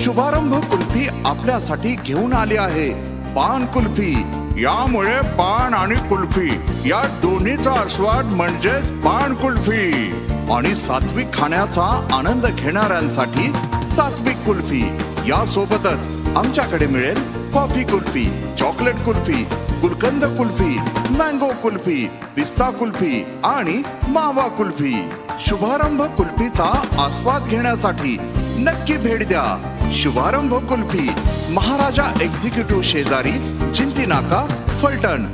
शुभारंभ कुल्फी आपल्यासाठी घेऊन आली आहे. पान कुल्फी. यामुळे पान आणि कुल्फी या दोन्हीचा आस्वाद म्हणजेच पान कुल्फी. आणि सात्विक खाण्याचा आनंद घेणाऱ्यांसाठी सात्विक कुल्फी. या सोबतच आमच्याकडे मिळेल coffee kulfi chocolate kulfi gulkand kulfi mango kulfi pista kulfi आणि मावा कुल्फी. शुभारंभ कुल्फीचा आस्वाद घेण्यासाठी नक्की भेट द्या. शुभारंभ कुल्फी महाराजा एक्झिक्युटिव्ह शेजारी चिंती नाका फलटण.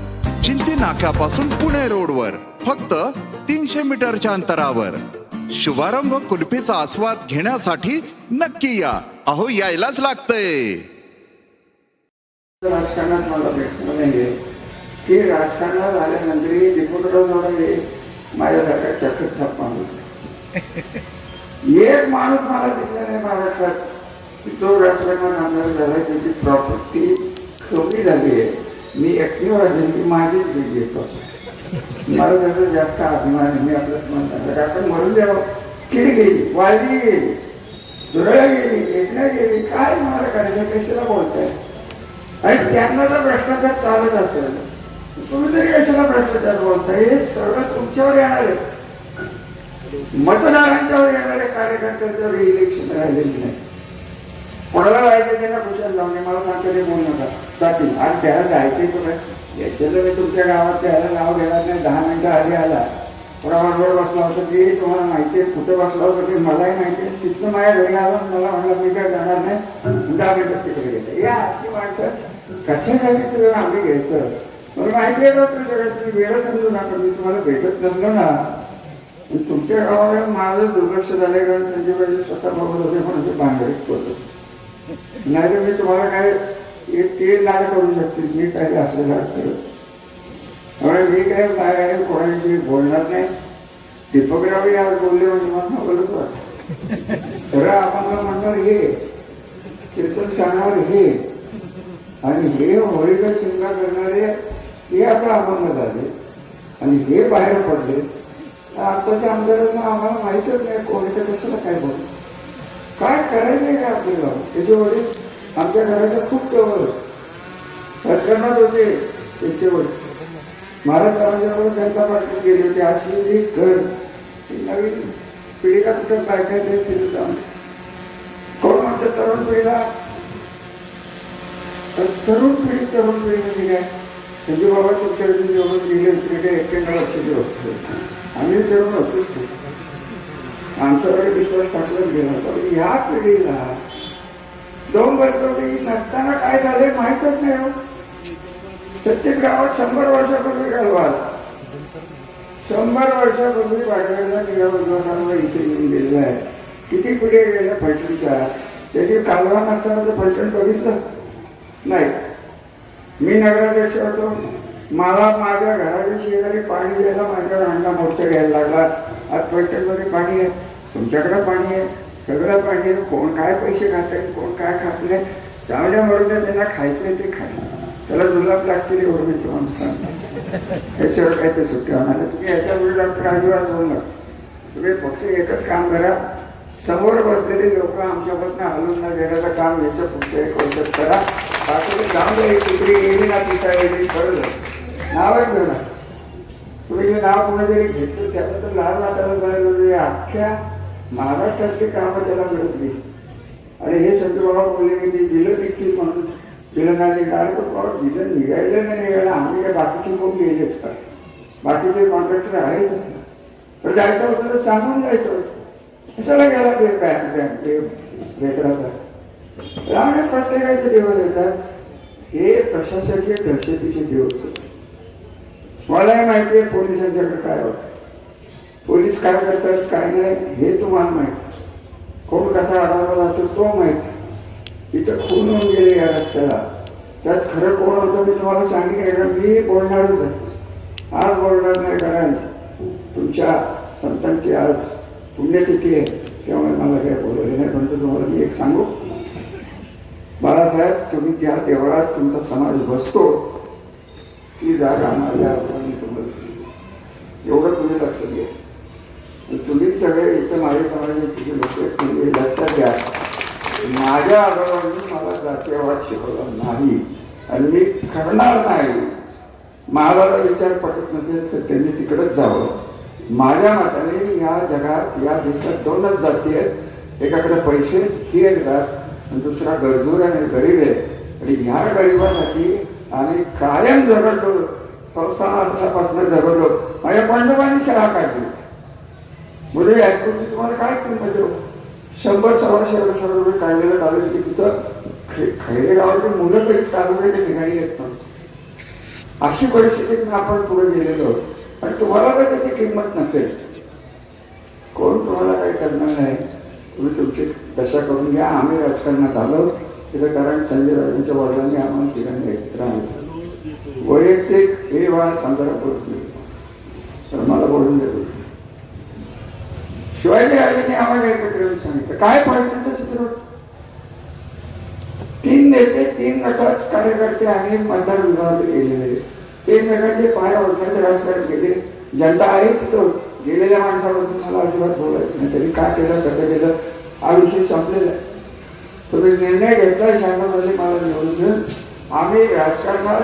चिंती नाक्यापासून पुणे रोडवर फक्त तीनशे मीटरच्या अंतरावर. शुभारंभ कुल्फीचा आस्वाद घेण्यासाठी नक्की या. अहो यायलाच लागतंय. राजकारणात मला भेटलं नाहीये. की राजकारणात आल्यानंतर दीपकराव जोडे माझ्यासारखा चक्र छाप माणूस एक माणूस मला दिसला नाही महाराष्ट्रात. तो राजकारणात आमदार झाला त्याची प्रॉपर्टी कमी झाली आहे. मी एकटीव आहे की माझीच गेली आहे मला त्याचा जास्त अभिमान आहे मी आपलं म्हणतात आपण म्हणून द्यावं किड गेली? वाळली गेली. दुरळ गेली एकण्या गेली. काय मला करायचं? कशाला बोलताय? आणि त्यांना जर भ्रष्टाचार चालत असेल तुम्ही तरी कशाला भ्रष्टाचार बोलताय? हे सगळं तुमच्यावर येणार आहे. मतदारांच्यावर येणारे कार्यकर्त्यांच्यावर इलेक्शन राहिलेली नाही? कोणाला जायचं त्यांना खुशाल लावणे मला सांगते ते बोलू नका. जातील. आणि त्याला जायचंय तर याच्या जर मी तुमच्या गावात त्याला नाव घेणार नाही. दहा मिनिटं आधी आला. कोणाबरोबर बसला होता की तुम्हाला माहिती आहे कुठं बसला होता ते मलाही माहिती आहे. तिथं माझ्या घरी आला मला म्हणलं मी काय जाणार नाही. दहा मिनिटं तिकडे गेले. या अशी माणसं कशासाठी तुला आम्ही घ्यायचं? मला माहिती आहे ना तुझ्या वेळ समजू नका. मी तुम्हाला भेटत नसलो ना. तुमच्या गावाला माझं दुर्लक्ष झालंय कारण संजय स्वतः बघत होते म्हणून ते भांडरीत होतं. नाही तर मी तुम्हाला काय ते लाड करू शकते मी काय असं लाड करत त्यामुळे मी काय काय आहे कोणाशी बोलणार नाही. दीपकराव आज बोलले म्हणजे मला बोलत खरं आपण म्हणणार हे कीर्तन सांगणार हे. आणि हे होळीचा चिंता करणारे हे आता अभंग झाले आणि हे बाहेर पडले. आताच्या आमदारांना आम्हाला माहितच नाही कोणाच्या कशाला काय बोलतो काय करायचंय का आपल्याला? त्याचे वडील आमच्या घराच्या खूप जवळ राजकारणात होते त्यांचे वडील महाराज महाराष्ट्रामध्ये जनता पार्टी गेले होते अशी एक घर. नवीन पिढीला कुठं काय काय ते तिथं जाऊन. कोण म्हणतं तरुण पिढीला? तर तरुण पिढी तरुण पिढी म्हणजे काय म्हणजे बाबा तुमच्या जेवढं गेले तिकडे एक्क्याण्णव वर्षाचे होते. आम्ही तरुण होतो आमच्याकडे विश्वास टाकलाच गेला पण ह्या पिढीला दोन वर्षापूर्वी नसताना काय झाले माहीतच नाही हो. प्रत्येक गावात शंभर वर्षापूर्वी घालवा शंभर वर्षापूर्वी वाढवायला निघाला इथे येऊन गेलेला आहे. किती पिढी गेल्या फलटणच्या त्याची कालवा नसताना तर फलटण बघितलं नाही. मी नगराध्यक्ष होतो. मला माझ्या घराच्या शेजारी पाणी द्यायला माझ्या अंडा मोर्चा घ्यायला लागला आज पैठणमध्ये पाणी आहे. तुमच्याकडे पाणी आहे. सगळं पाणी आहे. कोण काय पैसे खात आहे कोण काय खात नाही? चांगल्या मरून त्यांना खायचं ते खाय त्याला जुलाब लागतील एवढं मी तुम्हाला सांगतो त्याच्यावर काय ते सुट्टी होणार तुम्ही याच्या विरोधात अजिबात बोलू नका. तुम्ही फक्त एकच काम करा. समोर बसलेले लोक आमच्यापासून हलून न घेण्याचं काम याच्या पुढच्या एक वर्षात करा. बाकी जाऊन द्या तिकडे येईल ना तिचा येईल कळलं नावच घेऊ नका. तुम्ही जे नाव कोणीतरी घेतलं त्याचं तर लहान वाटायला कळलं म्हणजे अख्ख्या महाराष्ट्रातली कामं त्याला मिळतली. आणि हे चंद्रबाबा बोलले की ते दिलं निघतील म्हणून. दिलं नाही कारण पण बाबा दिलं निघायला नाही निघायला. आम्ही काय बाकीचे कोण गेलेत का? बाकीचे कॉन्ट्रॅक्टर आहेत. तर जायचं होतं तर सांगून जायचं होतं. कशाला गेला ते बँक बँक ते त्यामुळे प्रत्येकाचे दिवस येतात. हे प्रशासकीय दहशतीचे दिवस मलाही माहिती आहे पोलिसांच्याकडे काय होत. पोलीस काय करतात काय नाही हे तुम्हाला माहिती कोण कसा अडवला जातो तो माहिती इथं खून होऊन गेले या रस्त्याला. त्यात खरं कोण होतं मी तुम्हाला सांगितलं मी बोलणारच आहे. आज बोलणार नाही कारण तुमच्या संतांची आज पुण्यतिथी आहे त्यामुळे मला काही बोलवले नाही पण तुम्हाला मी एक सांगू. बाळासाहेब तुम्ही त्या देवळात तुमचा समाज बसतो ती जागा माझ्या एवढं तुम्ही लक्ष द्या. तुम्ही सगळे इथं माझ्या समाजाचे लोक आहेत, तुम्ही लक्षात घ्या माझ्या आजोबांनी मला जातीयवाद शिकवला नाही. आणि मी करणार नाही. महाराजा विचार पटत नसेल तर त्यांनी तिकडंच जावं. माझ्या मताने या जगात या देशात दोनच जाती आहेत. एकाकडे पैसे ही एक जात आणि दुसरा गरजू आणि गरीब आहे. आणि ह्या गरिबासाठी आम्ही कायम झगडलो संस्थानापासून झगडलो. माझ्या पांडवांनी शाळा काढली. मुले मी तुम्हाला काय किंमत देऊ? शंभर सव्वाशे वर्षाला रुपये काढलेलं कॉलेज की तिथं खे- खैरे गावाची मुलं तरी तालुक्याच्या ठिकाणी येत नव्हती. अशी परिस्थितीत आपण पुढे गेलेलो. आणि तुम्हाला तर त्याची किंमत नसेल. कोण तुम्हाला काही करणार नाही? तुम्ही तुमची दशा करून घ्या. आम्ही राजकारणात आलो. तिथं कारण संजय राजांच्या वडिलांनी आम्हाला तिघांनी एकत्र आणलं. वैयक्तिक हे वाद संदर्भात सर मला बोलून देतो. शिवाजी राजांनी आम्हाला एकत्र येऊन सांगितलं. काय पाहिजे चित्र? तीन नेते तीन गटात कार्यकर्ते आणि मतदार विभाग ते सगळ्यांचे पाय ओढण्याचे राजकारण केले. जनता आहे तिथं. गेलेल्या माणसाबद्दल मला अजिबात बोलायचं नाही. तरी काय केलं कसं केलं हा विषय संपलेला आहे. तुम्ही निर्णय घेतला शासनामध्ये मला निवडून घेऊन आम्ही राजकारणात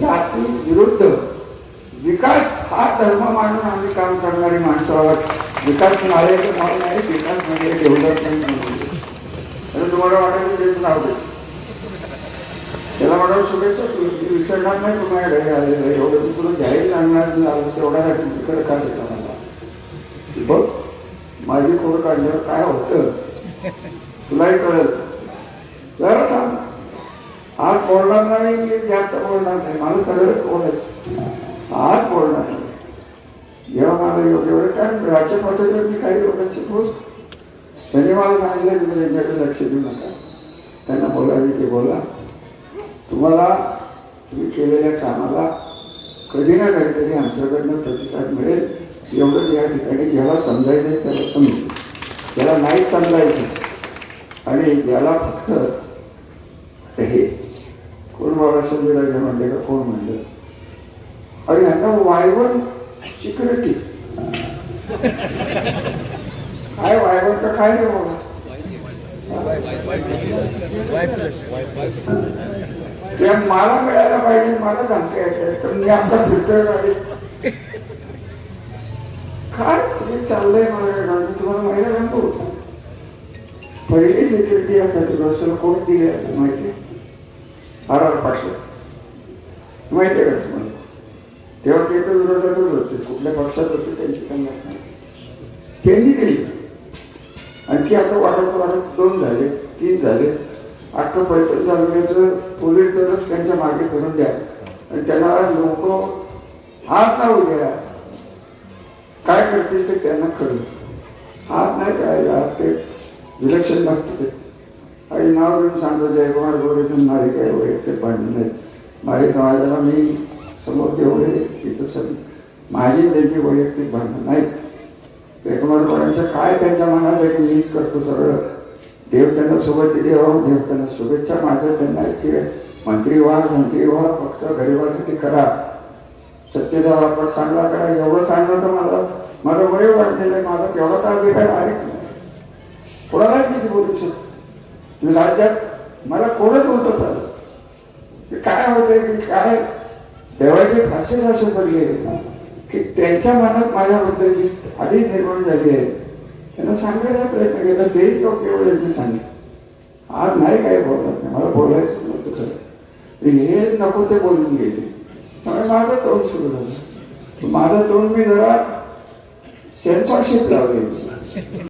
जाती विरुद्ध विकास हा धर्म मानून आम्ही काम करणारी माणसं आहोत. विकास नाल्याचं नाव नाही विकास म्हणजे डेव्हलपमेंट म्हणून तुम्हाला वाटायचं तेच नाव दे त्याला म्हणाल शुभेच्छा तू विसरणार नाही तुम्हाला घरी आलेलं एवढं मी तुला जाहीर सांगणार आलं तेवढा तिकडे का देता मला? बघ माझी खोड काढल्यावर काय होतं तुलाही कळत जरा सांग आज बोलणार नाही मी जास्त बोलणार नाही. मला सगळंच बोलायचं आज बोलणार नाही. जेव्हा मला योग्य वेळ काय राज्य पद्धतीवर मी काही लोकांची बोल. त्यांनी मला सांगितलं तुम्ही त्यांच्याकडे लक्ष देऊ नका. त्यांना बोलावी ते बोला. तुम्हाला तुम्ही केलेल्या कामाला कधी ना कधीतरी आमच्याकडनं प्रतिसाद मिळेल. एवढं या ठिकाणी ज्याला समजायचं आहे त्याला समजेल. त्याला नाही समजायचं आणि ज्याला फक्त हे कोण बाबा संजय म्हणले का कोण म्हणलं? आणि यांना वायवन सिक्युरिटी. काय वायवन का काय नाही बाबा? मला मिळायला पाहिजे मला सांगता येते तर मी आपला फिल्टर गाडी काय तुम्ही चाललंय मला तुम्हाला माहिती सांगतो हो. पहिली सिक्युरिटी यासाठी बसेल कोण दिली आहे माहिती आर आर पाटील. माहिती आहे का तुम्हाला? तेव्हा ते तर विरोधातच होते. कुठल्या पक्षात होते त्यांची त्यांना त्यांनी दिली आणखी आता वाटत वाटत दोन झाले तीन झाले. आता पैठण तालुक्याचं पोलीस दलच त्यांच्या मागे करून द्या. आणि त्यांना लोक हात लावू द्या. काय करतील ते त्यांना कळलं. हात नाही करायला ते विलक्षण नसते आणि नाव घेऊन सांगतो जयकुमार गोरेतून माझे काही वैयक्तिक भांडण नाही माझ्या समाजाला मी समोर ठेवले तिथं सगळी. माझी त्यांची वैयक्तिक भांडण नाही जयकुमार गोरेंचं काय त्यांच्या मनात आहे की मीच करतो सगळं. देव त्यांना सोबत दिली हो देव त्यांना शुभेच्छा माझ्या त्यांना की मंत्री व्हा मंत्री व्हा फक्त गरिबासाठी करा. सत्तेचा वापर चांगला करा. एवढं चांगलं तर मला माझं वय वाढलेलं आहे. माझा तेवढा काळ बेकार आहे. कोणालाच मी बोलू शकतो राज्यात मला कोणच बोलतो चाललं की काय होतंय की काय? देवाचे भाषेच असे पडले की त्यांच्या मनात माझ्याबद्दलची आधीच निर्माण झाली आहे. त्यांना सांगायचा प्रयत्न केला तेही लोक एवढे मी सांगितलं. आज नाही काय बोलत नाही मला बोलायचं नव्हतं खरं. मी हे नको ते बोलून गेले. त्यामुळे माझं तोंड सुरू झालं. माझं तोंड मी जरा सेन्सॉरशिप लावली